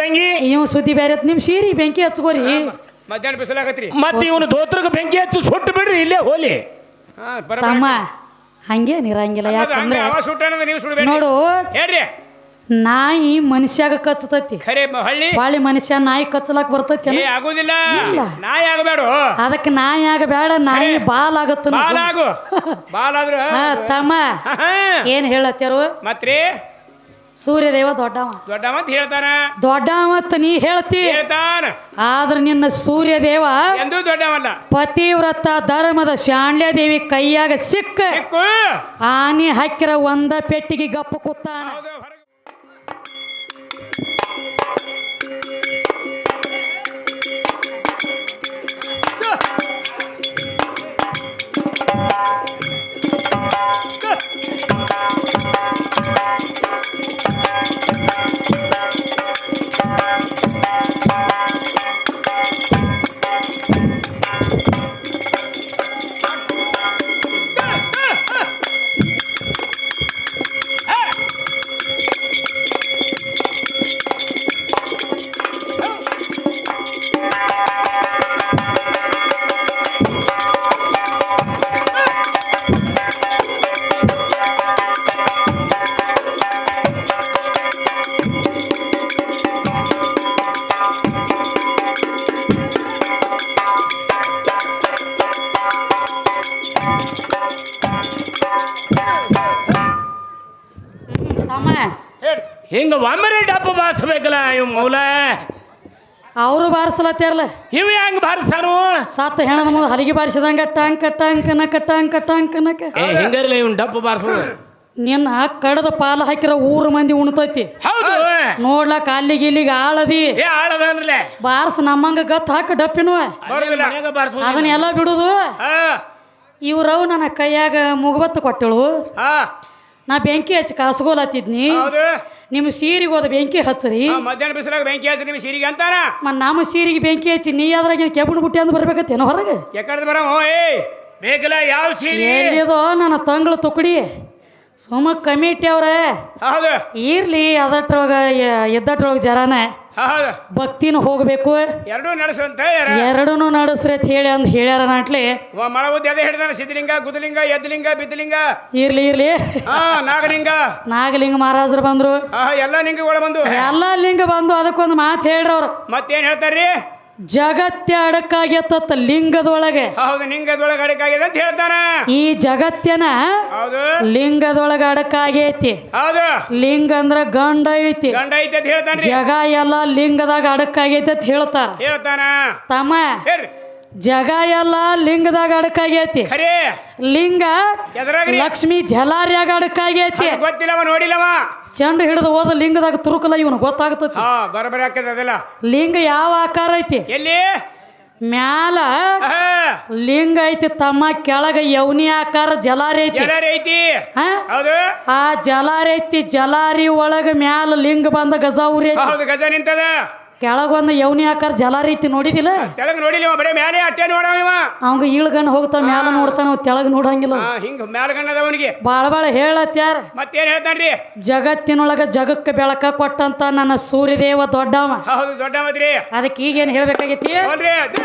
ತಂಗಿ? ಇವ್ ಸುದ್ದಿ ಬೇರೆ. ನಿಮ್ ಸೀರಿ ಬೆಂಕಿ ಹಚ್ಕೋರಿ. ಮಧ್ಯಾಹ್ನ ಬಿಸಿಲಾಗತ್ರಿ. ಮತ್ತೆ ಇವನು ಧೋತ್ರಕ್ಕೆ ಬೆಂಕಿ ಹಚ್ಚಿ ಸುಟ್ಟು ಬಿಡ್ರಿ ಇಲ್ಲೇ ಹೋಲಿ. ತಮ್ಮ ಹಂಗೇನ್ ಇರಂಗಿಲ್ಲ ಯಾಕಂದ್ರೆ ನೋಡು ಹೇಳ್ರಿ. ನಾಯಿ ಮನುಷ್ಯಾಗ ಕಚ್ಚತೈತಿ. ಬಾಳಿ ಮನುಷ್ಯ ನಾಯಿ ಕಚ್ಚಲಾಕ್ ಬರ್ತೈತಿ ಏ ಆಗುದಿಲ್ಲ. ಇಲ್ಲ. ನಾಯಿ ಆಗಬೇಡ. ಅದಕ್ಕೆ ನಾಯಿ ಆಗಬೇಡ ನಾಯಿ ಬಾಲ್ ಆಗತ್ತ ಬಾಲ್ ಆಗು. ಬಾಲ್ ಆದ್ರ ತಮ್ಮ ಏನ್ ಹೇಳತ್ಯಾರು ಮತ್ರಿ ಸೂರ್ಯದೇವ ದೊಡ್ಡವ. ದೊಡ್ಡವಂತ ಮತ್ ಹೇಳ್ತಾನ? ದೊಡ್ಡವ ಅಂತ ನೀ ಹೇಳ್ತಿ? ಹೇಳ್ತಾನ. ಆದ್ರ ನಿನ್ನ ಸೂರ್ಯದೇವ ಎಂದು ದೊಡ್ಡವಲ್ಲ. ಪತಿವ್ರತ ಧರ್ಮದ ಶಾಣ್ಯ ದೇವಿ ಕೈಯಾಗ ಸಿಕ್ಕ. ಆನೆ ಆನಿ ಹಾಕಿರ ಒಂದ ಪೆಟ್ಟಿಗೆ ಗಪ್ಪ ಕೂತಾನ. ತಮ್ಮ ಹಿಂಗ ಒಮ್ಮರಿ ಡಬ್ಬ ಬಾರಿಸ್ಬೇಕಲ್ಲ ಇವ್ ಮೌಲ ಅವರು ಬಾರಿಸ್ಲತ್ತಾರಲ್ಲ ಇವ ಹೆಂಗ್ ಬಾರಿಸ್ತಾನು? ಸತ್ತ ಹೆಣದ ಮುಂದೆ ಹಲಿಗೆ ಬಾರಿಸಿದಂಗ ಟಾಂಕ ಟಾಂಕನ ನಕ ಟಾಂಕನಕ ಟಂಕ ನಕ. ಏ ಹಿಂಗಾರಿಲ್ಲ ಇವ್ನ ಡಬ್ಬ ಬಾರಿಸೋದು. ನಿನ್ನ ಕಡದ ಪಾಲ ಹಾಕಿರ ಊರು ಮಂದಿ ಉಣ್ತೈತಿ. ಹೌದು. ನೋಡ್ಲಕ್ ಅಲ್ಲಿಗೆ ಇಲ್ಲಿಗೆ ಆಳದಿ. ಬಾರ್ಸ್ ನಮ್ಮಂಗ ಗತ್ ಹಾಕ ಡಪ್ಪಿನ ಅದನ್ನೆಲ್ಲ ಬಿಡುದು. ಹಾ. ಇವ್ರವ್ ನನ್ನ ಕೈಯಾಗ ಮುಗಬತ್ತು ಕೊಟ್ಟಳು. ಹಾ. ನಾ ಬೆಂಕಿ ಹಚ್ಚಿ ಕಾಸ್ಗೋಲತ್ತಿದ್ನಿ. ಹೌದು. ನಿಮ್ಮ ಸೀರಿಗೆ ಹೋದ ಬೆಂಕಿ ಹಚ್ಚರಿ. ಹಾ, ಮಧ್ಯಾಹ್ನ ಬಿಸಿಲಾಗ ಬೆಂಕಿ ಹಚ್ಚಿ ನಿಮ್ಮ ಸೀರಿಗೆ ಅಂತಾನ ಮತ್ ನಮ್ಮ ಸೀರಿಗೆ ಬೆಂಕಿ ಹಚ್ಚಿ ನೀ ಅದ್ರಾಗ ಕೆಬ್ಬಣ ಬುಟ್ಟಿ ಅಂದ್ ಬರ್ಬೇಕತ್ತೇನೋ ಹೊರಗೆ? ಎಕಡ್ದು ಬರ ಹೋ ಏ ಬೇಕಲ್ಲ ಯಾವ ಸೀರೆ? ಎಲ್ಲಿದೋ ನನ್ನ ತಂಗಳ ತುಕಡಿ. ಸುಮ್ಮ ಕಮಿಟಿ ಅವ್ರ. ಹೌದು ಇರ್ಲಿ ಅದಟ್ರೊಳಗ ಎದ್ದಟ್ರೊಳಗ ಜರಾನ. ಭಕ್ತಿನೂ ಹೋಗ್ಬೇಕು. ಎರಡೂ ನಡೆಸು ಅಂತ ಹೇಳಿ ಎರಡೂ ನಡೆಸ್ರಿ ಅಂತ ಹೇಳಿ ಅಂದ್ ಹೇಳ್ಯಾರ ನಾಟ್ಲಿ. ಅದೇ ಹಿಡ್ದಾನ ಸಿದ್ಧಲಿಂಗ ಗುದಲಿಂಗ ಎದ್ಲಿಂಗ ಬಿದ್ದಲಿಂಗ. ಇರ್ಲಿ ಇರ್ಲಿ. ನಾಗಲಿಂಗ. ನಾಗಲಿಂಗ ಮಹಾರಾಜರು ಬಂದ್ರು. ಎಲ್ಲ ಲಿಂಗಗಳು ಬಂದು ಎಲ್ಲ ಲಿಂಗ ಬಂದು ಅದಕ್ಕೊಂದು ಮಾತು ಹೇಳ್ರಿ ಅವ್ರು. ಮತ್ತೇನ್ ಹೇಳ್ತಾರ್ರಿ? ಜಗತ್ತೇ ಅಡಕಾಗ್ಯತ್ತ ಲಿಂಗದೊಳಗೆ. ಹೌದು ಲಿಂಗದೊಳಗೆ ಅಡಕಾಗಿದೆ ಅಂತ ಹೇಳ್ತಾನ. ಈ ಜಗತ್ತಿನ ಹೌದು. ಲಿಂಗದೊಳಗ ಅಡಕಾಗೈತಿ ಹೌದು. ಲಿಂಗ ಅಂದ್ರ ಗಂಡ ಐತಿ. ಗಂಡ ಐತೆ ಅಂತ ಹೇಳ್ತಾನ ಜಗ ಎಲ್ಲ ಲಿಂಗದಾಗ ಅಡಕಾಗೈತಿ ಅಂತ ಹೇಳ್ತಾರ. ಹೇಳ್ತಾನ. ತಮ್ಮ ಹೇಳ್ರಿ. ಜಗ ಎಲ್ಲ ಲಿಂಗದಾಗ ಅಡಕಾಗೈತಿ ಖರೆ. ಲಿಂಗ ಎದ್ರಾಗ್ರಿ. ಲಕ್ಷ್ಮಿ ಜಲಾರ್ಯಾಗ ಅಡಕಾಗೈತಿ ಗೊತ್ತಿಲ್ಲವ ನೋಡಿಲ್ಲವ. ಚಂಡ ಹಿಡಿದು ಹೋದ ಲಿಂಗದಾಗ ತುರುಕಲ್ಲ ಇವನು ಗೊತ್ತಾಗ್ತತಿ. ಹಾ ಬರಬರಿ ಆಗ್ತದೆ ಅದೆಲ್ಲ. ಲಿಂಗ ಯಾವ ಆಕಾರ ಐತಿ? ಎಲ್ಲಿ? ಮ್ಯಾಲ ಲಿಂಗ ಐತಿ ತಮ್ಮ ಕೆಳಗ ಯವನಿ ಆಕಾರ ಜಲಾರಿ ಐತಿ. ಜಲರಿ ಐತಿ. ಹಾ? ಹೌದು. ಆ ಜಲಾರಿ ಐತಿ ಜಲಾರಿ ಒಳಗ ಮ್ಯಾಲ ಲಿಂಗ ಬಂದ ಗಜಾ ಐತಿ. ಹೌದು ಗಜ ನಿಂತದ. ಕೆಳಗೊಂದು ಯವ್ನಿ ಆಕಾರ ಜಲ ರೀತಿ ನೋಡಿದಿಲ್ಲ? ತೆಳಗ್ ನೋಡಿಲ್ಲ ಬರೀ ಮೇಲೆ ಅಟ್ಟೆ ನೋಡವ ಇವ. ಅವಂಗ ಇಳ್ಗಣ್ಣು ಹೋಗ್ತಾವ ಮ್ಯಾಲ ನೋಡ್ತಾನ ಅವ ತೆಳಗ್ ನೋಡಂಗಿಲ್ಲ ಹಿಂಗ ಮ್ಯಾಲ ಗಣ್ಣದ ಅವನಿಗೆ. ಬಾಳ ಬಾಳ ಹೇಳತ್ಯಾರ. ಮತ್ತೇನ್ ಹೇಳ್ತಾನ್ರಿ? ಜಗತ್ತಿನೊಳಗ ಜಗಕ್ಕೆ ಬೆಳಕ ಕೊಟ್ಟಂತ ನನ್ನ ಸೂರ್ಯದೇವ ದೊಡ್ಡವ. ಹೌದು ದೊಡ್ಡವದ್ರಿ. ಅದಕ್ಕೆ ಈಗೇನ್ ಹೇಳ್ಬೇಕಾಗೈತಿ? ನೋಡ್ರಿ ಅದು.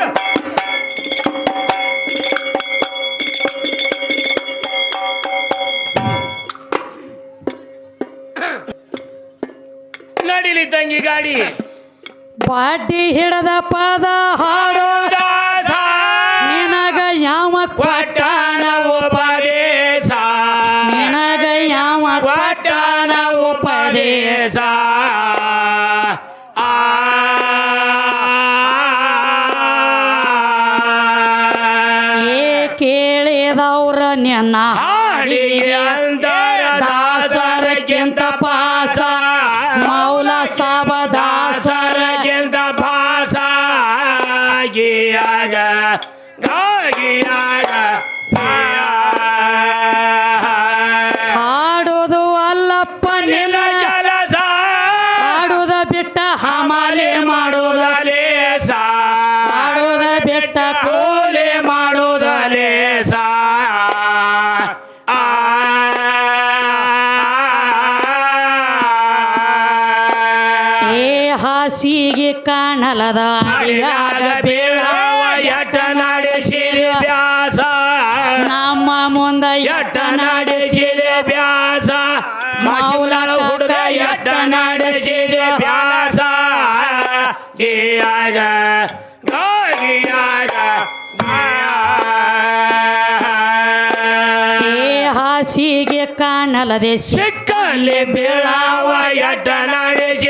ನಡಿಲಿ ತಂಗಿ ಗಾಡಿ. ಬಾಡಿ ಹಿಡದ ಪದ ಹಾಡೋ ಕಾಣಲದ ಅಳಿಯಾಗ ಬೀಳವ ಎಟ್ಟ ನಡೆಸಿದ ಬ್ಯಾಸ ನಮ್ಮ ಮುಂದ ಎಟ್ಟ ನಡೆಸಿದ ಬ್ಯಾಸ ಮೌಲನ ಹುಡುಗ ಎಟ್ಟ ನಡೆಸಿದ ಬ್ಯಾಸ ಜಿಯಾಗ ಗಾಗಿಯಾಗ ಏ ಹಾಸಿಗೆ ಕಾಣಲದೆ ಸಿಕ್ಕಲ್ಲಿ ಬೀಳವ ಎಟ್ಟ ನಡೆಸಿದ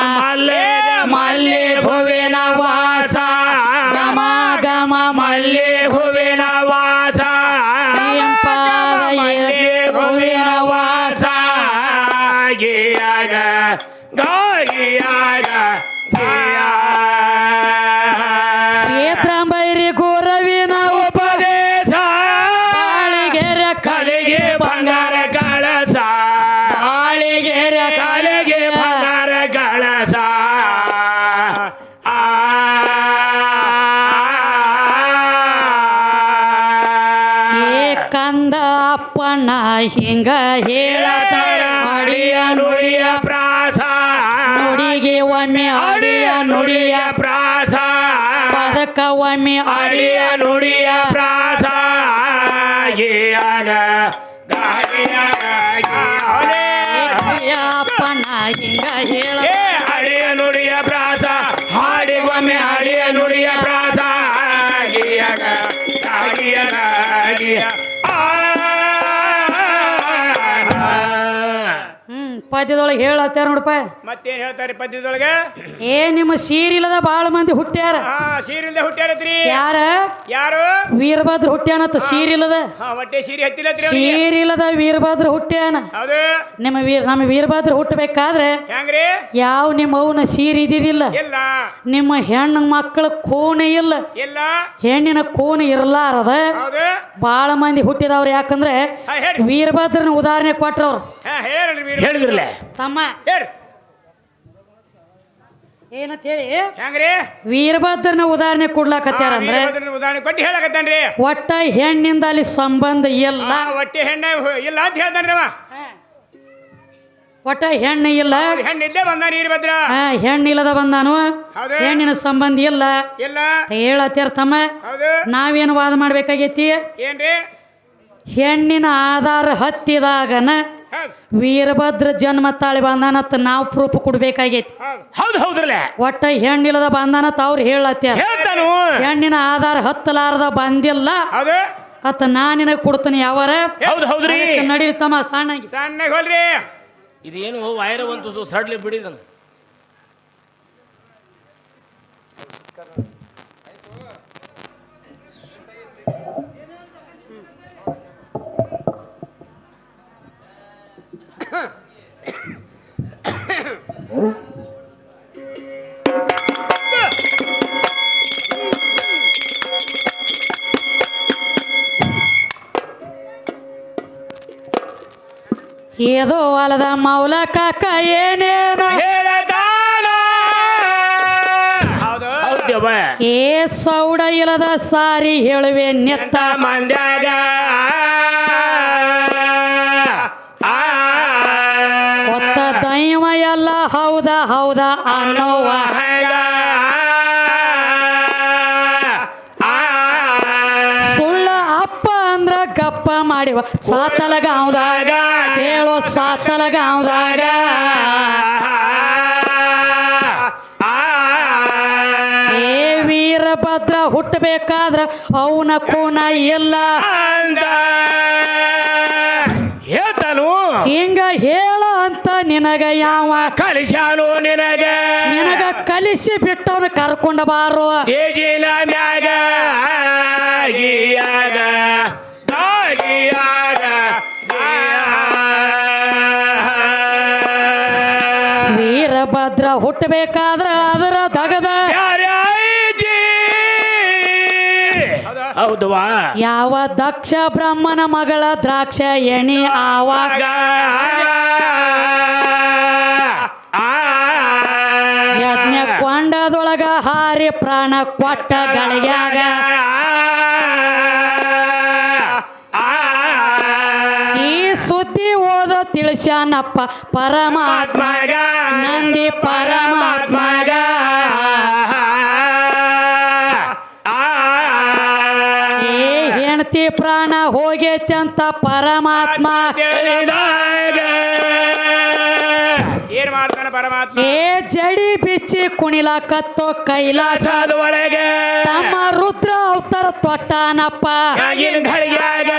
ಕಲಿಗೆ ಬಂಗಾರ ಕಳಸ ಆಳಿಗೆರ ಕಲಿಗೆ ಬಂಗಾರ ಕಳಸ ಏ ಕಂದ ಅಪ್ಪನ ಹಿಂಗ ಹೇಳತಾಳ ಅಡಿಯ ನುಡಿಯ ಪ್ರಾಸ. ನುಡಿಗೆ ಒಮ್ಮೆ ಅಡಿಯ ನುಡಿಯ ಪ್ರಾಸ. ಪದಕ ಒಮ್ಮೆ ಅಡಿಯ ಗಿಯ. ಪದ್ಯದೊಳಗೆ ಹೇಳತ್ತಾರ ನೋಡಪ್ಪ. ಮತ್ತೇನ್ ಹೇಳ್ತಾರೆ ಪದ್ಯದೊಳಗೆ? ಏ ನಿಮ್ಮ ಸೀರಿಲ್ಲದ ಬಾಳ ಮಂದಿ ಹುಟ್ಟ್ಯಾರ. ಹಾ ಸೀರಿಲ್ದೆ ಹುಟ್ಟ್ಯಾರತ್ರಿ. ಯಾರ? ಯಾರು? ವೀರಭದ್ರ ಹುಟ್ಟ್ಯಾನತ್ತ ಸೀರಿಲ್ಲದ ಹಾ. ಹೊಟ್ಟೆ ಸೀರಿ ಅವ್ನಿಗೆ. ಸೀರಿಲ್ಲದ ವೀರಭದ್ರ ಹುಟ್ಟ್ಯಾನ. ಹೌದು. ನಿಮ್ಮ ವೀರ ನಮ್ಮ ವೀರಭದ್ರ ಹುಟ್ಟಬೇಕಾದ್ರೆ ಹೆಂಗ್ರಿ? ಯಾವ ನಿಮ್ಮ ಅವನ ಸೀರಿ ಇದ್ದಿದ್ದಿಲ್ಲ. ಇಲ್ಲ. ನಿಮ್ಮ ಹೆಣ್ಣು ಮಕ್ಕಳ ಕೋಣೆ ಇಲ್ಲ. ಇಲ್ಲ. ಹೆಣ್ಣಿನ ಕೋಣೆ ಇರಲಾರದ ಹೌದು. ಬಾಳ ಮಂದಿ ಹುಟ್ಟಿದವ್ರು ಯಾಕಂದ್ರೆ ವೀರಭದ್ರನ ಉದಾಹರಣೆ ಕೊಟ್ರವ್ರು. ಹಾ ತಮ್ಮ. ಏನಂತ ಹೇಳಿ? ಹೆಂಗ್ರಿ? ವೀರಭದ್ರನ ಉದಾಹರಣೆ ಕೊಡ್ಲಾಕತ್ಯಾರ ಅಂದ್ರೆ ವೀರಭದ್ರನ ಉದಾಹರಣೆ ಕೊಟ್ಟು ಹೇಳಕತ್ತಾನ್ರಿ. ಒಟ್ಟ ಹೆಣ್ಣಿಂದ ಅಲ್ಲಿ ಸಂಬಂಧ ಇಲ್ಲ. ಆ ಹೊಟ್ಟೆ ಹೆಣ್ಣ ಇಲ್ಲ ಅಂತ ಹೇಳ್ತಾನ್ರಿ ಅವ. ಒಟ್ಟ ಹೆಣ್ಣು ಇಲ್ಲ. ಹೆಣ್ಣಿಲ್ಲದೆ ಬಂದಾನ ಬಂದ ವೀರಭದ್ರ ಆ, ಹೆಣ್ಣಿಲ್ಲದ ಬಂದಾನು. ಹೌದು. ಹೆಣ್ಣಿನ ಸಂಬಂಧ ಇಲ್ಲ. ಇಲ್ಲ. ಹೇಳತ್ಯಾರ ತಮ್ಮ. ಹೌದು. ನಾವೇನು ವಾದ ಮಾಡ್ಬೇಕಾಗೈತಿ? ಏನ್ರಿ? ಹೆಣ್ಣಿನ ಆಧಾರ ಹತ್ತಿದಾಗನ ವೀರಭದ್ರ ಜನ್ಮ ತಾಳಿ ಬಂದಾನತ್ ನಾವು ಪ್ರೂಫ್ ಕೊಡ್ಬೇಕಾಗೈತಿ. ಹೌದು. ಹೌದ್ರಲ್ಲ? ಒಟ್ಟ ಹೆಣ್ಣಿಲ್ಲದ ಬಂದಾನತ್ ಅವ್ರು ಹೇಳ್ತಾನು? ಹೆಣ್ಣಿನ ಆಧಾರ ಹತ್ತಲಾರದ ಬಂದಿಲ್ಲ. ಅತ್ತ ನಾ ನಿನಗೆ ಕೊಡ್ತೀನಿ ಯಾವಾರ. ಹೌದು ಹೌದ್ರಿ. ನಡೀತಮ್ಮ ಸಣ್ಣ ಸಣ್ಣ ಹೋಲ್ರಿ ಇದೇನು ವೈರ ಒಂದು ಸಡ್ಲಿ ಬಿಡಿದನು. ಏದೋ ಅಲದ ಮೌಲ ಕಾಕ ಏನೇನ. ಹೇಳದಾನ ಹೌದು ಹೌದ್ಯವ ಏ ಸೌಡ ಇಲ್ಲದ ಸಾರಿ ಹೇಳುವೆ ನೆತ್ತ ಮಂದ್ಯಾಗ. ಎಲ್ಲ ಹೌದ ಹೌದ ಅನ್ನೋವ. ಸುಳ್ಳ ಅಪ್ಪ ಅಂದ್ರ ಗಪ್ಪ ಮಾಡಿವ. ಸಾತಲಗ ಹೌದಾಗ ಕೇಳೋ ಸಾತಲಗ ಹೌದಾಗ ಏ ವೀರಭದ್ರ ಹುಟ್ಟಬೇಕಾದ್ರ ಅವನ ಕೋನ ಎಲ್ಲ ಅಂದ ನಿನಗ ಯಾವ ಕಲಿಸ್ಯಾನು ನಿನಗ? ನಿನಗ ಕಲಿಸಿ ಬಿಟ್ಟವನ ಕರ್ಕೊಂಡ ಬಾರೋ. ಏಜಿನ ಮ್ಯಾಗ ವೀರಭದ್ರ ಹುಟ್ಟಬೇಕಾದ್ರ ಅದರ ತಗದ ಹೌದವಾ ಯಾವ ದಕ್ಷ ಬ್ರಹ್ಮನ ಮಗಳ ದ್ರಾಕ್ಷ ಎಣಿ ಆವಾಗ. ಕೊಂಡದೊಳಗ ಹಾರಿ ಪ್ರಾಣ ಕೊಟ್ಟ ಗಳಿಗ್ಯಾಗ. ಈ ಸುದ್ದಿ ಓದ ತಿಳಿಸ್ಯಾನಪ್ಪ ಪರಮಾತ್ಮಗ. ನಂದಿ ಪರಮಾತ್ಮಗ. ಏ ಹೆಂಡತಿ ಪ್ರಾಣ ಹೋಗೈತೆ ಅಂತ ಪರಮಾತ್ಮ ಏನ್ ಮಾಡ್ತಾನ ಪರಮಾತ್ಮ. ಏ ಜಡಿ ಬಿಚ್ಚಿ ಕುಣಿಲಾಕತ್ತೋ ಕೈಲಾಸ. ಒಳಗೆ. ತಮ್ಮ ರುದ್ರ ಅವತಾರ ತೊಟ್ಟಾನಪ್ಪ. ಆಗಿನ ಗಾಗಿಯಾಗ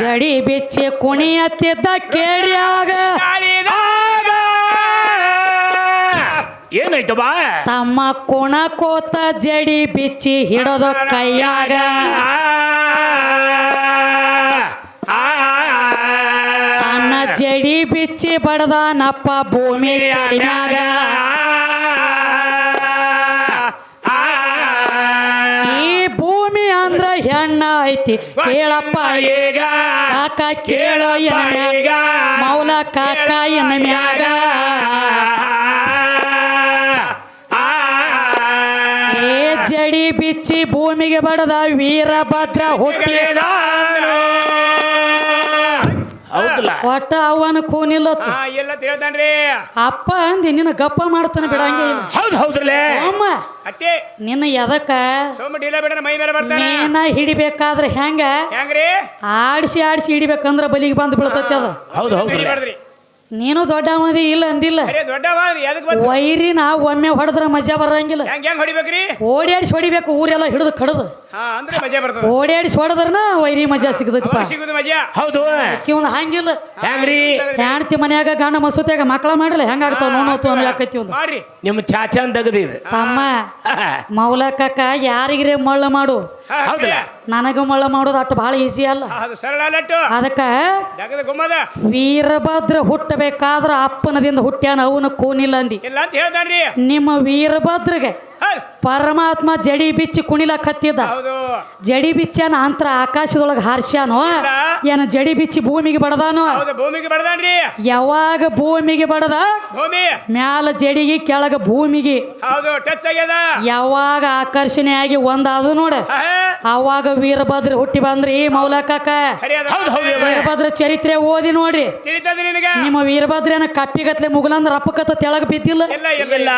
ಜಡಿ ಬಿಚ್ಚಿ ಕುಣಿಯತ್ತಿದ್ದ ಕೇಳಿಯಾಗ. ಏನಾಯ್ತು ಬಾ ತಮ್ಮ ಕುಣ ಕೋತ ಜಡಿ ಬಿಚ್ಚಿ ಹಿಡೋದು ಕೈಯಾಗ ತನ್ನ ಜಡಿ ಬಿಚ್ಚಿ ಬಡದನಪ್ಪ ಭೂಮಿ ಕೈಯಾಗ ಈ ಭೂಮಿ ಅಂದ್ರ ಹೆಣ್ಣ ಐತಿ ಕೇಳಪ್ಪ ಈಗ ಕಾಕ ಕೇಳ ಮೌನ ಮೌಲ ಕಾಕ ಎನ್ನ ಮ್ಯಾಗ ಜಡಿ ಬಿಚ್ಚಿ ಭೂಮಿಗೆ ಬಡದ ವೀರಭದ್ರ ಹುಟ್ಟಿ. ಹೌದಲ್ಲ? ಒಟ್ಟ ಅವನ ಕೂನಿಲ್ಲ ಎಲ್ಲ ತಿಳ್ತಾನ್ರಿ ಅಪ್ಪ ಅಂದಿ ನಿನ್ನ ಗಪ್ಪ ಮಾಡ್ತಾನೆ ಬಿಡಂಗೆ ಹೌದು ಹೌದ್ರಲ್ಲೇ? ಅಮ್ಮ ನಿನ್ನ ಎದಕ್ಕ? ಮೈ ಮೇಲೆ ಬರ್ತಾನ. ಮೇನ ಹಿಡಿಬೇಕಾದ್ರೆ ಹೆಂಗ? ಹೆಂಗ್ರಿ? ಆಡಿಸಿ ಆಡಿಸಿ ಹಿಡಿಬೇಕಂದ್ರ ಬಲಿಗೆ ಬಂದು ಬಿಡ್ತತಿ ಅದು. ಹೌದು ಹಿಡಿಬಾರ್ದ್ರಿ. ನೀನು ದೊಡ್ಡ ಮದಿ ಇಲ್ಲ ಅಂದಿಲ್ಲ. ಅರೆ ನಾವು ಎದಕ್ ಬಂತು ವೈರಿನ ಒಮ್ಮೆ ಹೊಡೆದ್ರ ಮಜಾ ಬರಂಗಿಲ್ಲ. ಹೆಂಗ್ ಹೆಂಗ್ ಹೊಡಿಬೇಕ್ರಿ? ಓಡಾಡಿಸಿ ಹೊಡಿಬೇಕು ಊರೆಲ್ಲ ಹಿಡಿದು ಕಡದು. ಹಾ ಅಂದ್ರೆ ಮಜಾ ಬರ್ತದ. ಓಡಾಡಿಸಿ ಹೊಡೆದ್ರನ ವೈರಿ ಮಜಾ ಸಿಗದಪ್ಪ ಅವಾಗ ಸಿಗುದು ಮಜಾ? ಹೌದು. ಒಂದು ಹಂಗಿಲ್ಲ. ಹೆಂಗ್ರಿ? ಹೆಂಡತಿ ಮನ್ಯಾಗ ಗಂಡ ಮಸೂತ್ಯಾಗ ಮಕ್ಕಳ ಮಾಡಿಲ್ಲ ಹೆಂಗಾಗ್ತಾವ ಅನ್ಲಾಕೈತಿ ಒಂದು. ಮಾಡ್ರಿ. ನಿಮ್ಮ ಚಾಚಾನ್ ತೆಗದಿದೆ. ತಮ್ಮ ಮೌಲಕ್ಕ ಯಾರಿಗ್ರೆ ಮಳ್ಳ ಮಾಡು. ಹೌದಲ್ಲ? ನನಗ ಮಳ್ಳ ಮಾಡೋದು ಅಷ್ಟು ಬಹಳ ಈಸಿ ಅಲ್ಲ. ಅದು ಸರಳ ಲಟ್ಟು ಅದಕ್ಕ ಗುಮ್ಮದ. ವೀರಭದ್ರ ಹುಟ್ಟಬೇಕಾದ್ರ ಅಪ್ಪನದಿಂದ ಹುಟ್ಟ್ಯಾನ ಅವನ ಕೂನಿಲ್ಲ ಅಂದಿ. ಇಲ್ಲ ಅಂತ ಹೇಳ್ತಾನ್ರಿ ನಿಮ್ಮ ವೀರಭದ್ರಗೆ. ಪರಮಾತ್ಮ ಜಡಿ ಬಿಚ್ಚಿ ಕುಣಿಲಕ್ ಹತ್ತಿದ ಹೌದು. ಜಡಿ ಬಿಚ್ಚಾನ ಅಂತರ ಆಕಾಶದೊಳಗೆ ಹಾರ್ಸ್ಯಾನೋ. ಏನ ಜಡಿ ಬಿಚ್ಚಿ ಭೂಮಿಗೆ ಬಡದಾನೋ? ಹೌದು ಭೂಮಿಗೆ ಬಡದಾನ್ರಿ. ಯಾವಾಗ ಭೂಮಿಗೆ ಬಡದ? ಭೂಮಿ. ಮ್ಯಾಲ ಜಡಿಗೆ ಕೆಳಗ ಭೂಮಿಗೆ. ಹೌದು ಟಚ್ ಆಗ್ಯದ. ಯಾವಾಗ ಆಕರ್ಷಣೆ ಆಗಿ ಒಂದಾದು ನೋಡ. ಅವಾಗ ವೀರಭದ್ರ ಹುಟ್ಟಿ ಬಂದ್ರಿ ಮೌಲಕಾಕ ಸರಿ ಅದ ಹೌದು ಹೌದು. ವೀರಭದ್ರ ಚರಿತ್ರೆ ಓದಿ ನೋಡ್ರಿ. ನಿಮ್ಮ ವೀರಭದ್ರ ನಿಮ್ಮ ವೀರಭದ್ರನ ಕಪ್ಪಿಗತ್ಲೆ ಮುಗಲಂದ್ರ ಅಪ್ಪಕತ್ತ ತೆಳಗ ಬಿದ್ದಿಲ್ಲ. ಇಲ್ಲ ಇಲ್ಲ ಇಲ್ಲ.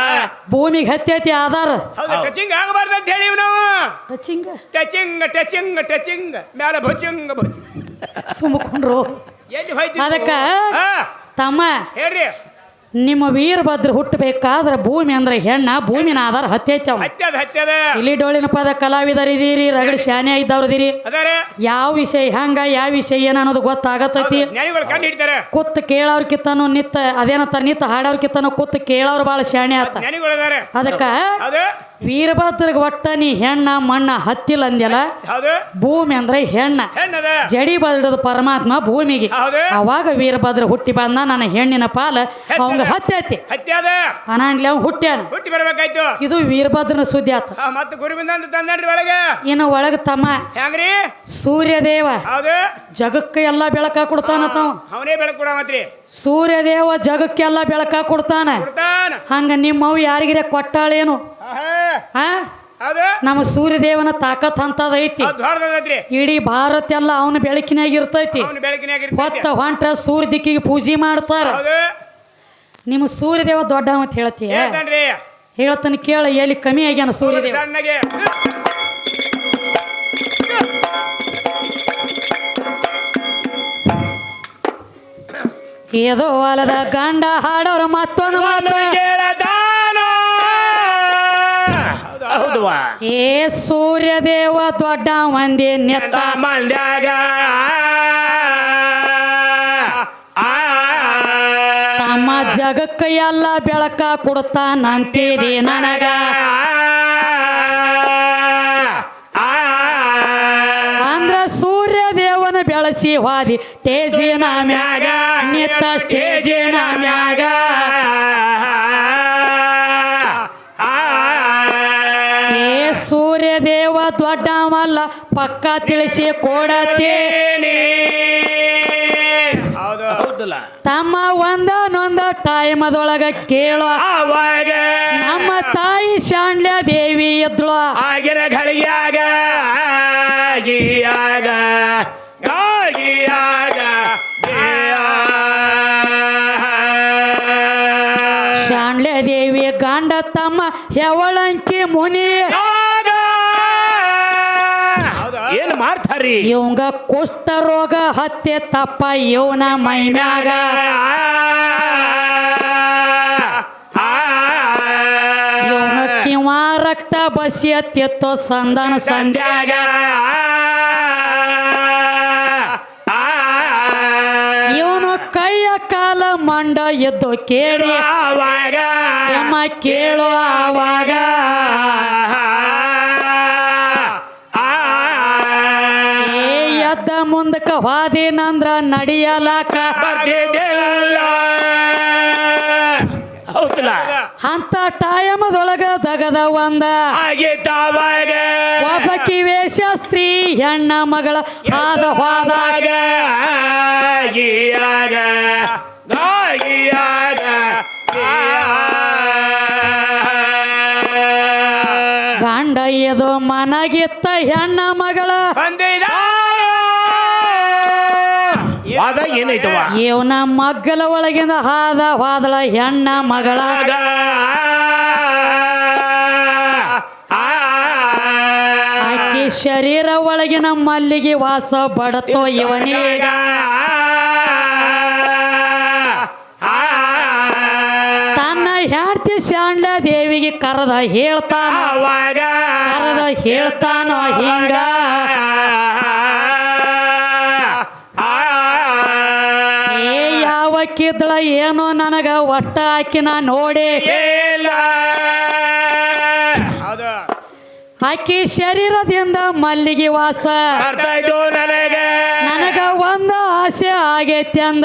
ಭೂಮಿಗೆ ಹತ್ತೈತಿ ಆಧಾರ ಹೌದು ಟಚಿಂಗ್ ಆಗಬಾರ್ದು ಅಂತ ಹೇಳಿ ನಾವು ಟಚಿಂಗ್? Touching touching touching. ಮ್ಯಾಲ ಭುಜಂಗ್ ಭುಜ ಸುಮ್ಮಕೊಂಡ್ರು ಎಲ್ಲಿ ಹೋಯ್ತು ಅದಕ್ಕ ಹಾ. ತಮ್ಮ. ಹೇಳ್ರಿ. ನಿಮ್ಮ ವೀರಭದ್ರ ಹುಟ್ಟಬೇಕಾದ್ರೆ ಭೂಮಿ ಅಂದ್ರೆ ಹೆಣ್ಣ ಭೂಮಿನ ಆಧಾರ ಹತ್ತೈತಿ ಇಲ್ಲಿ ಡೋಳಿನ ಪದ ಕಲಾವಿದರಿದ್ದೀರಿ ರಗಡ ಶಾನೆ ಇದ್ದವ್ರದಿರಿ ಯಾವ ವಿಷಯ ಹೆಂಗ ಯಾವ ವಿಷಯ ಏನ ಅನ್ನೋದು ಗೊತ್ತಾಗತೈತಿ. ಕುತ್ ಕೇಳೋರ್ ಕಿತ್ತನು ನಿತ್ತ ಅದೇನಂತಾರ ನಿತ್ತ ಹಾಡೋರ್ ಕಿತ್ತನು ಕುತ್ ಕೇಳೋರು ಬಾಳ ಶಾಣೆ ಆತ. ಅದಕ್ಕ ವೀರಭದ್ರಗ ಒಟ್ಟ ನೀ ಹೆಣ್ಣ ಮಣ್ಣ ಹತ್ತಿಲ್ಲ ಅಂದ್ಯಲ್ಲ? ಭೂಮಿ ಅಂದ್ರೆ ಹೆಣ್ಣ. ಜಡಿ ಬದಡದ ಪರಮಾತ್ಮ ಭೂಮಿಗೆ. ಅವಾಗ ವೀರಭದ್ರ ಹುಟ್ಟಿ ಬಂದ ನನ್ನ ಹೆಣ್ಣಿನ ಪಾಲ. ಅವಂಗ ಹತ್ತೈತಿ ಹತ್ಯಾದ ಅನಾನ್ಲಿ ಹುಟ್ಟ್ಯಾನ ಹುಟ್ಟಿ ಬರ್ಬೇಕಾಯ್ತು. ಇದು ವೀರಭದ್ರನ ಸುದ್ದಿ ಆತ. ಹಾ ಮತ್ತೆ ತಂದ್ರಿ ಒಳಗ. ಇನ್ನು ಒಳಗ ತಮ್ಮ. ಹೆಂಗ್ರಿ? ಸೂರ್ಯದೇವ. ಹೌದು. ಜಗಕ್ಕೆ ಎಲ್ಲ ಬೆಳಕ ಕೊಡ್ತಾನ ತಾವ ಅವನೇ ಬೆಳಕು ಕೊಡ ಮತ್ರಿ ಸೂರ್ಯದೇವ ಜಗಕ್ಕೆಲ್ಲ ಬೆಳಕ ಕೊಡ್ತಾನ. ಕೊಡ್ತಾನ. ಹಂಗ ನಿಮ್ಮವ್ ಯಾರಿಗಿರ ಕೊಟ್ಟಾಳೇನು? ಆಹಾ. ಆ? ಹೌದು. ನಮ್ಮ ಸೂರ್ಯದೇವನ ತಾಕತ್ ಅಂತದ ಐತಿ. ಇಡೀ ಭಾರತ ಎಲ್ಲ ಅವನ ಬೆಳಕಿನಾಗ ಇರ್ತೈತಿ. ಅವನು ಬೆಳಕಿನಾಗ ಹೊತ್ತ ಹೊಂಟ್ರ ಸೂರ್ಯ ದಿಕ್ಕಿಗೆ ಪೂಜೆ ಮಾಡ್ತಾರ. ಹೌದು. ನಿಮ್ಮ ಸೂರ್ಯದೇವ ದೊಡ್ಡ ಅಂತ ಹೇಳ್ತೀಯ? ಹೇಳ್ತಾನ್ರಿ. ಹೇಳ್ತಾನೆ ಕೇಳ ಎಲ್ಲಿ ಕಮ್ಮಿ ಆಗ್ಯಾನ ಸೂರ್ಯದೇವ? ಸಣ್ಣಗೆ. ಏದೋ ಹೊಲದ ಗಂಡ ಹಾಡೋರ ಮತ್ತೊಂದು ಮಾತು. ಏ ಸೂರ್ಯದೇವ ದೊಡ್ಡ ಮಂದಿ ನೆತ್ತ ಮಂದ್ಯಾಗ? ಜಗಕ್ಕ ಎಲ್ಲ ಬೆಳಕ ಕೊಡ್ತಾನಂತಿದಿ ನನಗ. ಬೆಳಸಿ ಹಾದಿ ಟೇಜಿನ ಮ್ಯಾಗ ನಿತ್ತ ಸ್ಟೇಜಿನ ಮ್ಯಾಗ. ಸೂರ್ಯ ದೇವ ದೊಡ್ಡವಲ್ಲ, ಪಕ್ಕ ತಿಳಿಸಿ ಕೊಡತೆ ಹೌದು ಹೌದಲ್ಲ? ತಮ್ಮ ನೊಂದು ಟೈಮದೊಳಗೆ ಕೇಳೋ ಅವಾಗ ನಮ್ಮ ತಾಯಿ ಶಾಂಡ್ಯ ದೇವಿ ಎದ್ಳು ಆಗಿನ ಆಗಿಯಾಗ ಆಗಿಯಾಗ ಶಾಂಡ್ಯ ದೇವಿ ಗಂಡ ತಮ್ಮ ಹೆವಳಂಕಿ ಮುನಿ. ಮಾಡ್ತಾರಿ ಇವಂಗ ಕುಷ್ಠ ರೋಗ ಹತ್ತೆ ತಪ್ಪ ಇವನ ಮೈ ಮ್ಯಾಗ ಇವನ ಕಿವ ರಕ್ತ ಬಸಿ ಹತ್ತಿತ್ತು ಸಂದನ ಸಂಧ್ಯಾಗ. ಇವನು ಕೈಯ ಕಾಲ ಮಂಡ ಎದ್ದು ಕೇಳಿ. ಆವಾಗ. ಕೇಳು ಆವಾಗ. ಮುಂದಕ್ಕ ಹಾದೇನಂದ್ರ ನಡಿಯಲಾಕ? ಹೌದಲ್ಲ? ಅಂತ ಟೈಮದೊಳಗ ದಗದ ಒಂದ. ಒಬ್ಬಕಿ ವೇಷ ಸ್ತ್ರೀ ಹೆಣ್ಣ ಮಗಳ ಹಾದ ಹಾದಾಗ ಗಂಡ ಮನಗಿತ್ತ ಹೆಣ್ಣ ಮಗಳ. ಬಂದಿದ. ವಾದ ಏನೈತವ ಇವನ ಮಗ್ಗಲ ಒಳಗಿಂದ ಹಾದ ವಾದಳ ಹೆಣ್ಣ ಮಗಳ ಅಕ್ಕಿ ಆಕಿ ಶರೀರ ಒಳಗಿನ ಮಲ್ಲಿಗೆ ವಾಸ ಬಡತೋ ಇವನೀಗ ತನ್ನ ಹೆಂಡತಿ ಶಾಂಡ ದೇವಿಗೆ ಕರೆದ ಹೇಳ್ತಾನ ಕರೆದ ಹೇಳ್ತಾನೋ ಹಿಂಗ ಯಾವಕ್ಕಿದ್ದಳ ಏನೋ ನನಗ ಒಟ್ಟ ಆಕಿನ ನೋಡಿ. ಹಾಕಿ ಆಕಿ ಶರೀರದಿಂದ ಮಲ್ಲಿಗೆ ವಾಸ. ನನಗೆ. ಒಂದು ಆಸೆ ಆಗೈತಿ ಅಂದ.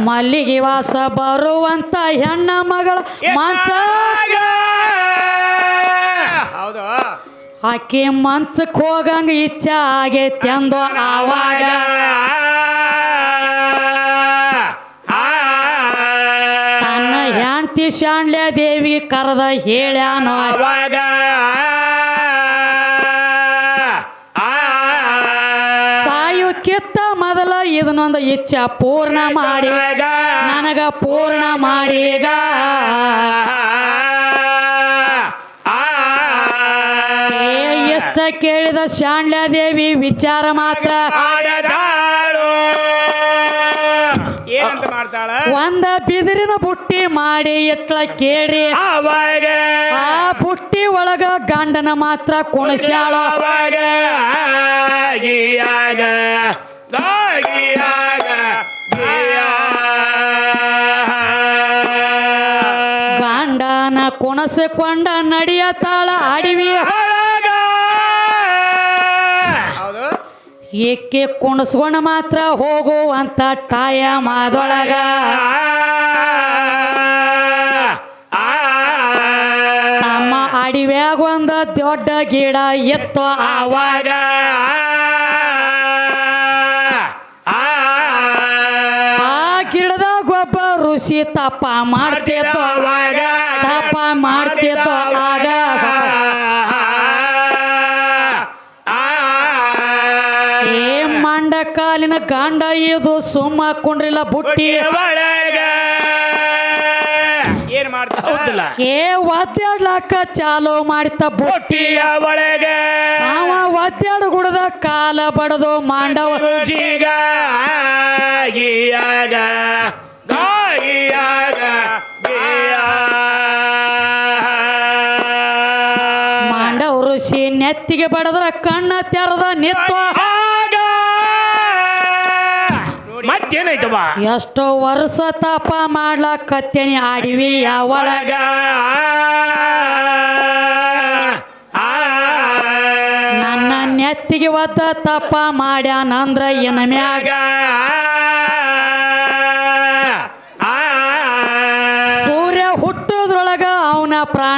ಮಲ್ಲಿಗೆ ವಾಸ ಬರುವಂತ ಹೆಣ್ಣ ಮಗಳ ಮಂಚ ಆಕಿ ಮಂಚಕ್ಕೆ ಹೋಗಂಗ ಇಚ್ಛೆ ಆಗೈತಿ ಅಂದ ಆವಾಗ. ತನ್ನ ಹೆಂಡತಿ ಶಾಣ್ಯ ದೇವಿ ಕರೆದ ಹೇಳ್ಯಾನೋ. ಆವಾಗ. ಸಾಯು ಕಿತ್ತ ಮೊದಲ ಇದನ್ನೊಂದು ಇಚ್ಛೆ ಪೂರ್ಣ ಮಾಡಿ. ನನಗ ಪೂರ್ಣ ಮಾಡೀಗ ಕೇಳಿದ ಶಾಣ್ಯ ದೇವಿ ವಿಚಾರ ಮಾತ್ರ. ಏನಂತ ಮಾಡ್ತಾಳ? ಒಂದ ಬಿದಿರಿನ ಬುಟ್ಟಿ ಮಾಡಿ ಎತ್ತಳ ಕೇಳಿ ಆ ಬುಟ್ಟಿ ಒಳಗ ಗಂಡನ ಮಾತ್ರ ಕುಣಸ್ಯಾಳ. ಗಂಡನ ಕುಣಸಿಕೊಂಡ ನಡೆಯತಾಳ ಅಡವಿ. ಏಕೆ ಕುಣಸ್ಕೊಂಡ ಮಾತ್ರ ಹೋಗುವಂತ ಟಾಯ ಮಾದೊಳಗ. ನಮ್ಮ ಅಡಿವ್ಯಾಗ ಒಂದ ದೊಡ್ಡ ಗಿಡ ಎತ್ತು ಆವಾಗ. ಆ ಗಿಡದಾಗ ಒಬ್ಬ ಋಷಿ ತಪ್ಪ ಮಾಡ್ತಿತ್ತು ಗಂಡ ಇದು ಸುಮ್ಮ ಹಾಕೊಂಡ್ರಿಲ್ಲ ಬುಟ್ಟಿ. ಏನ್ ಮಾಡ್ತಾಳ ಹೌದಲ್ಲ. ಏ ಒದ್ದಾಡ್ಲಾಕ ಚಾಲು ಮಾಡಿತ ಬುಟ್ಟಿ. ಒಳಗೆ. ಅವ ಒದ್ದಾಡ ಗುಡದ ಕಾಲ ಬಡದು ಮಾಂಡವ. ರುಚಿಗ ಆಗಿಯಾಗ. ಗಾಯಿಯಾಗ ಮಾಂಡವ ಋಷಿ ನೆತ್ತಿಗೆ ಬಡದ್ರ ಕಣ್ಣ ತೆರದ ನಿತ್ತ ಏನೈತವ ಎಷ್ಟೋ ವರ್ಷ ತಪ ಮಾಡ್ಲಾಕತ್ತೇನಿ ಅಡವಿ ಒಳಗ. ನನ್ನ ನೆತ್ತಿಗೆ ಒತ್ತ ತಪ್ಪ ಮಾಡ್ಯಾನಂದ್ರ ಏನ ಮ್ಯಾಗ. ಸೂರ್ಯ ಹುಟ್ಟೋದ್ರೊಳಗ ಅವನ ಪ್ರಾಣ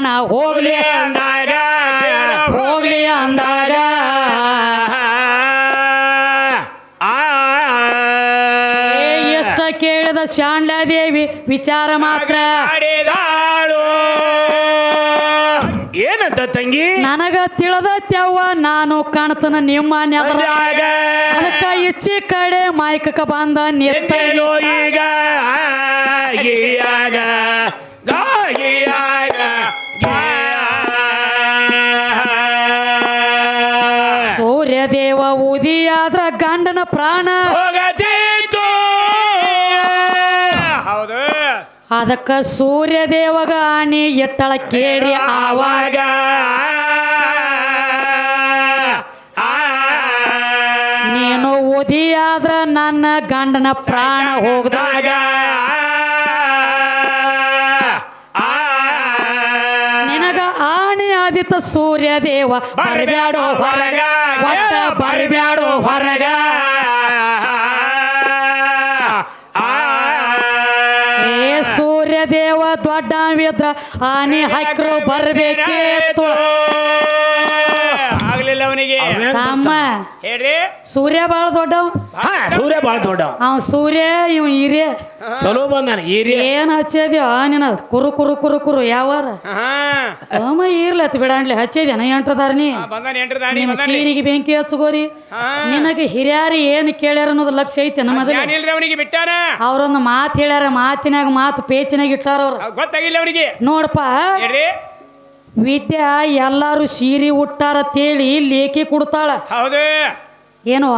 ಕೇಳಿದ ಶಾಣ್ಲಾದೇವಿ ವಿಚಾರ ಮಾತ್ರ. ಮಾಡಿದಾಳು ಏನಂತ ತಂಗಿ? ನನಗ ತಿಳಿದತ್ಯವ್ವ ನಾನು ಕಾಣ್ತನ ನಿಮ್ಮ ಅದಕ್ಕ ಇಚ್ಚಿ ಕಡೆ ಮೈಕಕ ಬಂದ ಈಗ. ಗೀಯಾಗ ಗಾಗಿಯಾಗ. ಸೂರ್ಯ ದೇವ ಉದಿಯಾದ್ರ ಗಂಡನ ಪ್ರಾಣ. ಹೋಗತೀತು ಅದಕ್ಕ ಸೂರ್ಯ ದೇವಗ ಎಟ್ಟಳ ಕೇಳಿ ಆವಾಗ. ನೀನು ಉದಿಯಾದ್ರ ನನ್ನ ಗಂಡನ ಪ್ರಾಣ ಹೋಗದಾಗ. ನಿನಗ ಆಣಿ ಆದಿತ್ತ ಸೂರ್ಯ ದೇವ ಬರಬ್ಯಾಡೋ ಹೊರಗ ಬರಬ್ಯಾಡೋ ಹೊರಗ. ದೇವ ದೊಡ್ಡವಿದ್ರ ಆನೆ ಹಾಕ್ರು ಬರ್ಬೇಕೇತು ತಮ್ಮ ಹೇಳ್ರಿ. ಸೂರ್ಯ ಬಾಳ ದೊಡ್ಡ ಹಾ ಸೂರ್ಯ ಬಾಳ ದೊಡ್ಡ ಅವ ಸೂರ್ಯ ಇವ್ ಹಿರಿಯ. ಚಲೋ ಬಂದಾನ ಹಿರಿಯ. ಏನ್ ಹಚ್ಚಿದ್ಯೋ ನಿನ್ನ ಕುರು ಕುರು ಕುರು ಕುರು ಯಾವಾರ. ಸೋಮ ಸಮ ಇರ್ಲತ್ ಬಿಡಾಣ್ಲಿ ಹಚ್ಚಿದ್ಯಾನ ಎಂಟ್ರದಾರ ನೀ ಬಂದಾನ ಎಂಟ್ರ ದಾಣಿ ನೀ ಬಂದಾನಿ. ಸೀರಿಗೆ ಬೆಂಕಿ ಹಚ್ಚಗೋರಿ ನಿನಗೆ ಹಿರಿಯಾರಿ ಏನ್ ಕೇಳ್ಯಾರ ಅನ್ನೋದು ಲಕ್ಷ ಐತೆ ನಮ್ಮದ ಅವನಿಗೆ ಅವ್ರೊಂದು ಮಾತು ಹೇಳ್ಯಾರ ಮಾತಿನಾಗ ಮಾತು ಪೇಚಿನಾಗ ಇಟ್ಟಾರ ಅವ್ರು. ಅವ್ ಗೊತ್ತಾಗಿಲ್ಲ ಅವನಿಗೆ. ನೋಡಪ್ಪ. ವಿದ್ಯಾ ಎಲ್ಲಾರು ಸೀರೆ ಉಟ್ಟಾರ ತೇಳಿ ಲೇಖಿ ಕೊಡ್ತಾಳ. ಹೌದೇ. ಏನೋ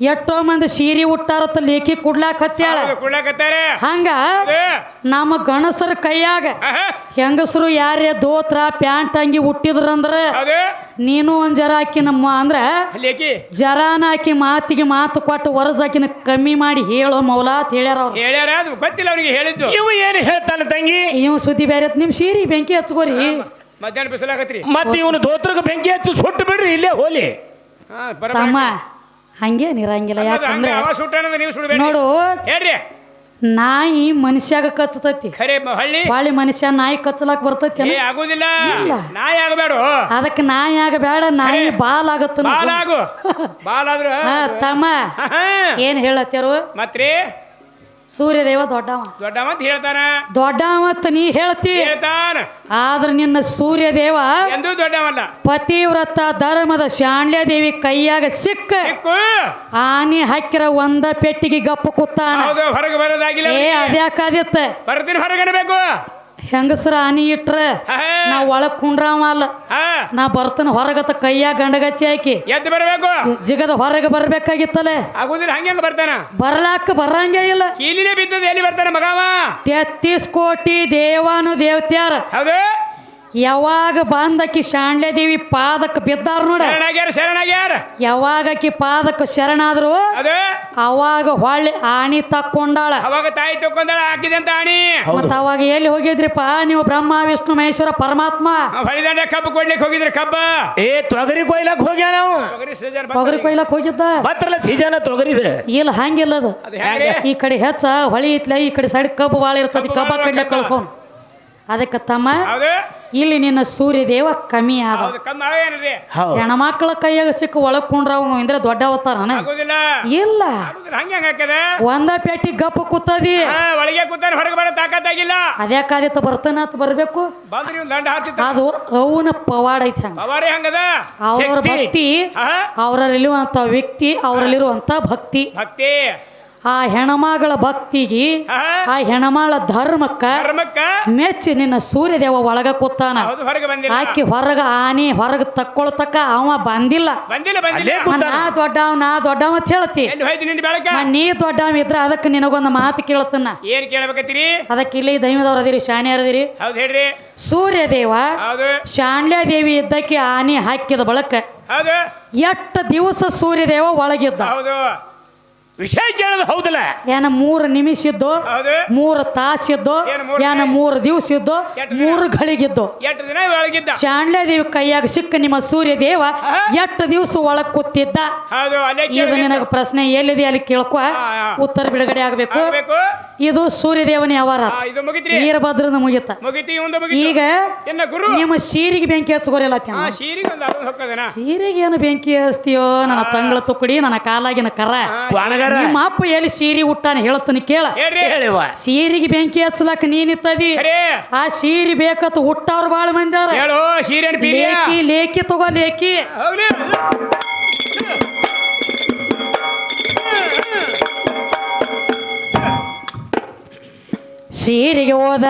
ಎಷ್ಟೋ ಮಂದಿ ಸೀರೆ ಉಟ್ಟಾರತ್ತ ಲೇಖಿ ಕುಡ್ಲಾಕ್ ಹತ್ಯಾಳ. ಹಂಗ ನಮ್ಮ ಗಣಸರ ಕೈಯಾಗ ಹೆಂಗಸರು ಯಾರೇ ದೋತ್ರ ಪ್ಯಾಂಟ್ ಅಂಗಿ ಹುಟ್ಟಿದ್ರಂದ್ರ ನೀನು ಒಂದ್ ಜರ ಆಕಿ ನಮ್ಮ ಅಂದ್ರ ಜರಾನ ಆಕಿ ಮಾತಿಗೆ ಮಾತು ಕೊಟ್ಟು ವರಸಾಕಿನ ಕಮ್ಮಿ ಮಾಡಿ ಹೇಳೋ ಮೌಲಾ ಅಂತ ಹೇಳ್ಯಾರ ಅವ್ರು. ಹೇಳ್ಯಾರ ಅದು ಗೊತ್ತಿಲ್ಲ ಅವನಿಗೆ ಹೇಳಿದ್ದು. ಇವ ಏನು ಹೇಳ್ತಾನ ತಂಗಿ? ಇವ್ ಸುದ್ದಿ ಬೇರೆ ನಿಮ್ ಸೀರಿ ಬೆಂಕಿ ಹಚ್ಕೋರಿ. ಮಧ್ಯಾಹ್ನ ಬಿಸಿಲಾಗತ್ರಿ. ಮತ್ತೆ ಇವನು ದೋತ್ರಕ್ಕೆ ಬೆಂಕಿ ಹಚ್ಚಿ ಸುಟ್ಟು ಬಿಡ್ರಿ ಇಲ್ಲೇ ಹೋಲಿ. ತಮ್ಮ ಹಂಗೇನಿರಂಗಿಲ್ಲ ಯಾಕಂದ್ರೆ ಅವ ಸುಟ್ಟ ನೀವು ಸುಡ್ಬೇಡಿ. ನೋಡು ಹೇಳ್ರಿ. ನಾಯಿ ಮನುಷ್ಯಾಗ ಕಚ್ಚತೈತಿ. ಖರೆ ಹಳ್ಳಿ. ಬಾಳಿ ಮನುಷ್ಯ ನಾಯಿ ಕಚ್ಚಲಾಕ್ ಬರ್ತೈತಿ ಏ ಆಗುದಿಲ್ಲ. ಇಲ್ಲ. ನಾಯಿ ಆಗಬೇಡ. ಅದಕ್ಕೆ ನಾಯಿ ಆಗಬೇಡ ನಾಯಿ ಬಾಲ್ ಆಗತ್ತ ಬಾಲ್ ಆಗು ಬಾಲ್ ಆದ್ರ ತಮ್ಮ ಏನ್ ಹೇಳತ್ಯಾರು ಮತ್ರಿ? ಸೂರ್ಯದೇವ ದೊಡ್ಡವ. ದೊಡ್ಡವ ಅಂತ ಹೇಳ್ತಾನ? ಅಂತ ನೀ ಹೇಳ್ತಿ? ಹೇಳ್ತಾನ. ಆದ್ರ ನಿನ್ನ ಸೂರ್ಯದೇವ ಎಂದು ದೊಡ್ಡವಲ್ಲ. ಪತಿವ್ರತ ಧರ್ಮದ ಶಾಣ್ಯದೇವಿ ಕೈಯಾಗ ಸಿಕ್ಕ. ಆನೆ ಹಾಕಿರ ಒಂದ ಪೆಟ್ಟಿಗೆ ಗಪ್ಪ ಕೂತಾನ. ಹೊರಗೆ ಬರೋದಾಗಿಲ್ಲ ಏ ಅದ್ಯಾಕಾದಿತ್ತ ಬರ್ತೀನಿ ಹೊರಗೆ ಅನ್ಬೇಕು ಹೆಂಗಸರ ಆನಿ ಇಟ್ರ? ನಾ ಒಳಗ್ ಕುಂಡ್ರಾವ ಅಲ್ಲ. ನಾ ಬರ್ತನ ಹೊರಗತ್ತ ಕೈಯಾಗ ಗಂಡಗಚ್ಚಿ ಹಾಕಿ. ಎದ್ದು ಬರಬೇಕು. ಜಿಗದ ಹೊರಗೆ ಬರ್ಬೇಕಾಗಿತ್ತಲೆ. ಆಗುದಿಲ್ಲ ಹಂಗೆ ಹಂಗ ಬರ್ತಾನ? ಬರ್ಲಾಕ ಬರಂಗೇ ಇಲ್ಲ. ಕೀಲಿನೇ ಬಿದ್ದದ ಎಲ್ಲಿ ಬರ್ತಾನ ಮಗಾವ? ತೆತ್ತೀಸ್ ಕೋಟಿ ದೇವಾನು ದೇವತ್ಯಾರ. ಹೌದು. ಯಾವಾಗ ಬಂದಕಿ ಶಾಣ್ಲೆ ದೇವಿ ಪಾದಕ್ಕೆ ಬಿದ್ದಾರ ನೋಡ. ಶರಣಾಗ್ಯಾರ ಶರಣಾಗ್ಯಾರ. ಯಾವಾಗಕಿ ಪಾದಕ್ಕೆ ಶರಣಾದ್ರು ಅದು? ಅವಾಗ ಹೊಳ್ಳಿ ಆಣಿ ತಕ್ಕೊಂಡಾಳ. ಅವಾಗ ತಾಯಿ ತಕ್ಕೊಂಡಾಳ ಹಾಕಿದಂತ ಆಣಿ. ಮತ್ತ ಅವಾಗ ಎಲ್ಲಿ ಹೋಗಿದ್ರಿಪ್ಪ? ನೀವು ಬ್ರಹ್ಮ ವಿಷ್ಣು ಮಹೇಶ್ವರ ಪರಮಾತ್ಮ. ಹೊಳಿದಂಡ ಕಬ್ಬು ಕೊಡ್ಲಿಕ್ಕೆ ಹೋಗಿದ್ರಿ ಕಬ್ಬ. ಏ ತೊಗರಿ ಕೊಯ್ಲಕ್ ಹೋಗ್ಯಾ ನಾವು ತೊಗರಿ. ತೊಗರಿ ಕೊಯ್ಲಕ್ ಹೋಗಿದ್ದ? ಮತ್ತಲ್ಲ ಸೀಜನ ತೊಗರಿದೆ. ಇಲ್ಲ ಹಂಗಿಲ್ಲ ಅದು? ಈ ಕಡೆ ಹೆಚ್ಚ ಹೊಳಿ ಇತ್ಲ ಈ ಕಡೆ ಸೈಡ್ ಕಬ್ಬು ಬಾಳ ಇರ್ತದೆ ಕಬ್ಬ ಕಡ್ಲೆ ಕಳ್ಸೋನ್. ಅದಕ್ಕೆ ತಮ್ಮ ಇಲ್ಲಿ ನಿನ್ನ ಸೂರ್ಯದೇವ ಕಮ್ಮಿ ಆದ. ಹೆಣ್ಮಕ್ಳ ಕೈಯಾಗ ಸಿಕ್ಕ ಒಳಗ್ ಕುಂಡ್ರವ್ ಅಂದ್ರೆ ದೊಡ್ಡ ಅವತಾರನ ಇಲ್ಲ. ಒಂದ ಪೇಟಿ ಗಪ್ಪ ಕೂತದಿ. ಆ ಒಳಗೆ ಕೂತಾನ ಹೊರಗೆ ಬರೋ ತಾಕತ್ತಾಗಿಲ್ಲ. ಅದ್ಯಾಕಾದಿತ್ತ ಬರ್ತಾನ ಅಂತ ಬರ್ಬೇಕು. ಅದು ಅವನ ಪವಾಡ ಐತಿ ಅವ್ರ ಭಕ್ತಿ ಆ ಅವರಲ್ಲಿರುವಂತ ವ್ಯಕ್ತಿ ಅವರಲ್ಲಿರುವಂತ ಭಕ್ತಿ. ಭಕ್ತಿ. ಆ ಹೆಣಮಗಳ ಭಕ್ತಿಗೆ ಆ? ಹೆಣಮಾಳ ಧರ್ಮಕ್ಕ ಧರ್ಮಕ್ಕ? ಮೆಚ್ಚಿ ನಿನ್ನ ಸೂರ್ಯದೇವ ಒಳಗ ಕೂತಾನ. ಹೌದು ಹೊರಗೆ ಬಂದಿಲ್ಲ. ಆಕಿ ಹೊರಗ ಆನಿ ಹೊರಗ ತಕ್ಕೊಳ್ತಕ್ಕ ಅವ ಬಂದಿಲ್ಲ. ಬಂದಿಲ್ಲ ಬಂದಿಲ್ಲ. ನಾ ದೊಡ್ಡವ ನಾ ದೊಡ್ಡವ ಅಂತ ಹೇಳ್ತಿ. ಎಲ್ಲಿ ಹೋಯ್ತು ನಿಂದ ಬೆಳಕ? ಮ ನೀ ದೊಡ್ಡವ ಇದ್ರ ಅದಕ್ಕೆ ನಿನಗೊಂದು ಮಾತು ಕೇಳತ್ತನ್ನ ಏನ್ ಕೇಳಬೇಕತ್ತೀರಿ? ಅದಕ್ಕೆ ಇಲ್ಲಿ ದೈವದವ್ರ ಅದಿರಿ ಶಾನ್ಯಾರ ಅದಿರಿ. ಹೌದು ಹೇಳ್ರಿ. ಸೂರ್ಯದೇವ ಹೌದು. ಶಾಣ್ಯ ದೇವಿ ಇದ್ದಕ್ಕೆ ಆನಿ ಹಾಕಿದ ಬಳಕ ಹೌದು. ಎಷ್ಟು ದಿವಸ ಸೂರ್ಯದೇವ ಒಳಗಿದ್ದ? ಹೌದು. ವಿಷಯ ಕೇಳೋದು ಹೌದಲ್ಲ? ಏನ ಮೂರು ನಿಮಿಷ ಇದ್ದು ಹೌದು. ಮೂರು ತಾಸು ಇದ್ದು ಏನ್ ಮೂರ್ ಏನ ಮೂರು ದಿವಸ ಇದ್ದು ಎಷ್ಟ್ ದಿನ? ಮೂರು ಗಳಿಗಿದ್ದು. ಎಷ್ಟು ದಿನ ಒಳಗಿದ್ದ? ಶಾಂಡ್ಲೆ ದೇವಿ ಕೈಯಾಗ ಸಿಕ್ಕ ನಿಮ್ಮ ಸೂರ್ಯ ದೇವ ಎಷ್ಟು ದಿವಸ ಒಳಗ್ ಕೂತಿದ್ದ? ಹೌದು ಅಲ್ಲೇ ಇದು ನಿನಗ ಪ್ರಶ್ನೆ ಎಲ್ಲಿದೆ ಅಲ್ಲಿ ಕೇಳ್ಕೊ. ಹಾ. ಉತ್ತರ ಬಿಡುಗಡೆ ಆಗಬೇಕು. ಆಗ್ಬೇಕು. ಇದು ಸೂರ್ಯದೇವನ ವ್ಯವಹಾರ ಇದು ಮುಗಿತ್ರಿ. ಮುಗಿತ. ಮುಗಿತಿ ಇವಂದು ಮುಗಿತಿ. ಈಗ ಎನ್ನ ಗುರು? ನಿಮ್ಮ ಸೀರಿಗೆ ಬೆಂಕಿ ಹಚ್ಚಗೋರಿಲ್ಲ ಸೀರಿಗೆ ಶೀರಿಗೆ ಒಂದು ಅರ್ಧ ಹೊಕ್ಕದನ? ಸೀರೆಗೆ ಏನು ಬೆಂಕಿ ಹಚ್ತೀಯೋ? ನನ್ನ ತಂಗಳ ತುಕ್ಕಡಿ ನನ್ನ ಕಾಲಾಗಿನ ಕರ. ನಿಮ್ಮ ಅಪ್ಪ ಎಲ್ಲಿ ಸೀರೆ ಹುಟ್ಟಾನ ಹೇಳ್ತಾನೆ ಕೇಳ. ಸೀರಿಗೆ ಬೆಂಕಿ ಹಚ್ಚಲಕ್ಕ ನೀನಿತ್ತದಿ? ಆ ಸೀರೆ ಬೇಕತ್ ಹುಟ್ಟವ್ರು ಬಾಳ ಮಂದಿ ಅವ್ರ. ಹೇಳು ಸೀರೆನ್ ಪೀರಿಯ ಲೇಕಿ ಲೇಕಿ ತಗೋ ಲೇಕಿ ಸೀರೆಗೆ ಹೋದ